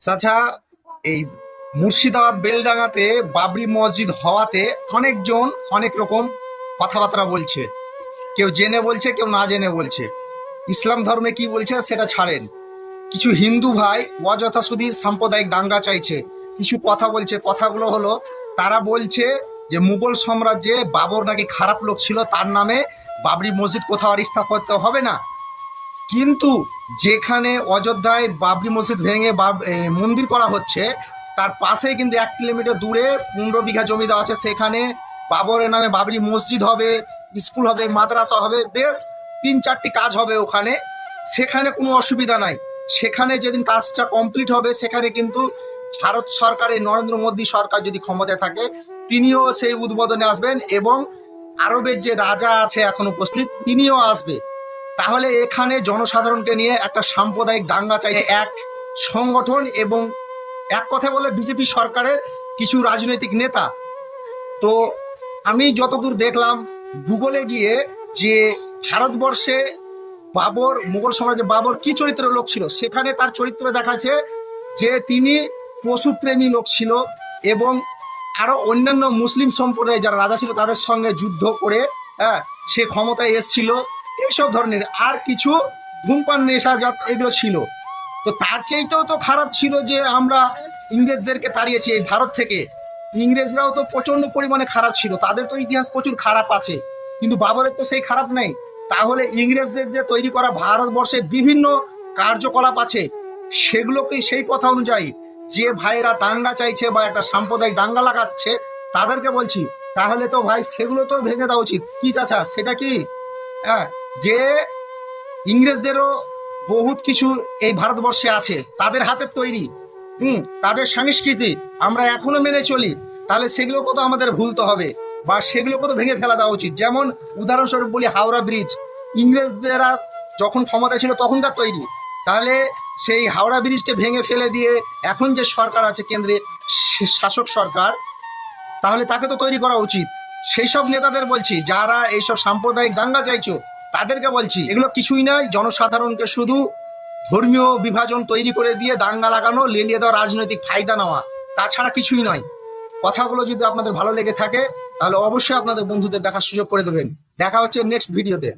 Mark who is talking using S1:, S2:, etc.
S1: চাচা, এই মুর্শিদাবাদ বেলডাঙ্গাতে বাবরি মসজিদ হওয়াতে অনেকজন অনেক রকম কথাবার্তা বলছে। কেউ জেনে বলছে, কেউ না জেনে বলছে। ইসলাম ধর্মে কি বলছে সেটা ছাড়েন। কিছু হিন্দু ভাই অযথা শুধু সাম্প্রদায়িক দাঙ্গা চাইছে। কিছু কথা বলছে। কথাগুলো হলো, তারা বলছে যে মুঘল সাম্রাজ্যে বাবর নাকি খারাপ লোক ছিল, তার নামে বাবরি মসজিদ কোথাও আর স্থাপত্য হবে না। কিন্তু যেখানে অযোধ্যায় বাবরি মসজিদ ভেঙে মন্দির করা হচ্ছে, তার পাশেই কিন্তু এক কিলোমিটার দূরে পনেরো বিঘা জমি দেওয়া আছে। সেখানে বাবরের নামে বাবরি মসজিদ হবে, স্কুল হবে, মাদ্রাসা হবে, বেশ তিন চারটি কাজ হবে ওখানে। সেখানে কোনো অসুবিধা নাই। সেখানে যেদিন কাজটা কমপ্লিট হবে, সেখানে কিন্তু ভারত সরকারের নরেন্দ্র মোদী সরকার যদি ক্ষমতায় থাকে, তিনিও সেই উদ্বোধনে আসবেন এবং আরবের যে রাজা আছে এখন উপস্থিত, তিনিও আসবে। তাহলে এখানে জনসাধারণকে নিয়ে একটা সাম্প্রদায়িক দাঙ্গা চাইছে এক সংগঠন এবং এক কথা বলে বিজেপি সরকারের কিছু রাজনৈতিক নেতা। তো আমি যতদূর দেখলাম গুগলে গিয়ে যে ভারতবর্ষে বাবর মুঘল সাম্রাজ্যে বাবর কি চরিত্রের লোক ছিল সেখানে তার চরিত্র দেখাচ্ছে যে তিনি পশুপ্রেমী লোক ছিল এবং আরও অন্যান্য মুসলিম সম্প্রদায় যারা রাজা ছিল তাদের সঙ্গে যুদ্ধ করে হ্যাঁ সে ক্ষমতায় এসছিল। এইসব ধরনের আর কিছু ধূমপান নেশা জাত এগুলো ছিল। তো তার চাইতেও তো খারাপ ছিল যে আমরা ইংরেজদেরকে তাড়িয়েছি এই ভারত থেকে। ইংরেজরাও তো প্রচণ্ড পরিমাণে খারাপ ছিল, তাদের তো ইতিহাস প্রচুর খারাপ আছে। কিন্তু বাবরের তো সেই খারাপ নেই। তাহলে ইংরেজদের যে তৈরি করা ভারতবর্ষে বিভিন্ন কার্যকলাপ আছে, সেগুলোকে সেই কথা অনুযায়ী যে ভাইয়েরা দাঙ্গা চাইছে বা একটা সাম্প্রদায়িক দাঙ্গা লাগাচ্ছে, তাদেরকে বলছি, তাহলে তো ভাই সেগুলো তো ভেঙে দেওয়া উচিত। কি চাচা, সেটা কি? হ্যাঁ যে ইংরেজদেরও বহুত কিছু এই ভারতবর্ষে আছে, তাদের হাতের তৈরি, হুম, তাদের সংস্কৃতি আমরা এখনও মেনে চলি, তাহলে সেগুলোকে তো আমাদের ভুলতে হবে বা সেগুলোকে তো ভেঙে ফেলা দেওয়া উচিত। যেমন উদাহরণস্বরূপ বলি হাওড়া ব্রিজ ইংরেজদেরা যখন ক্ষমতা ছিল তখনকার তৈরি, তাহলে সেই হাওড়া ব্রিজকে ভেঙে ফেলে দিয়ে এখন যে সরকার আছে কেন্দ্রে শাসক সরকার, তাহলে তাকে তো তৈরি করা উচিত। সেই সব নেতাদের বলছি, যারা এইসব সাম্প্রদায়িক দাঙ্গা চাইছো তাদেরকে বলছি, এগুলো কিছুই নাই, জনসাধারণকে শুধু ধর্মীয় বিভাজন তৈরি করে দিয়ে দাঙ্গা লাগানো, লেলিয়ে দেওয়া রাজনৈতিক ফায়দা নেওয়া, তাছাড়া কিছুই নয়। কথাগুলো যদি আপনাদের ভালো লেগে থাকে, তাহলে অবশ্যই আপনাদের বন্ধুদের দেখার সুযোগ করে দেবেন। দেখা হচ্ছে নেক্সট ভিডিওতে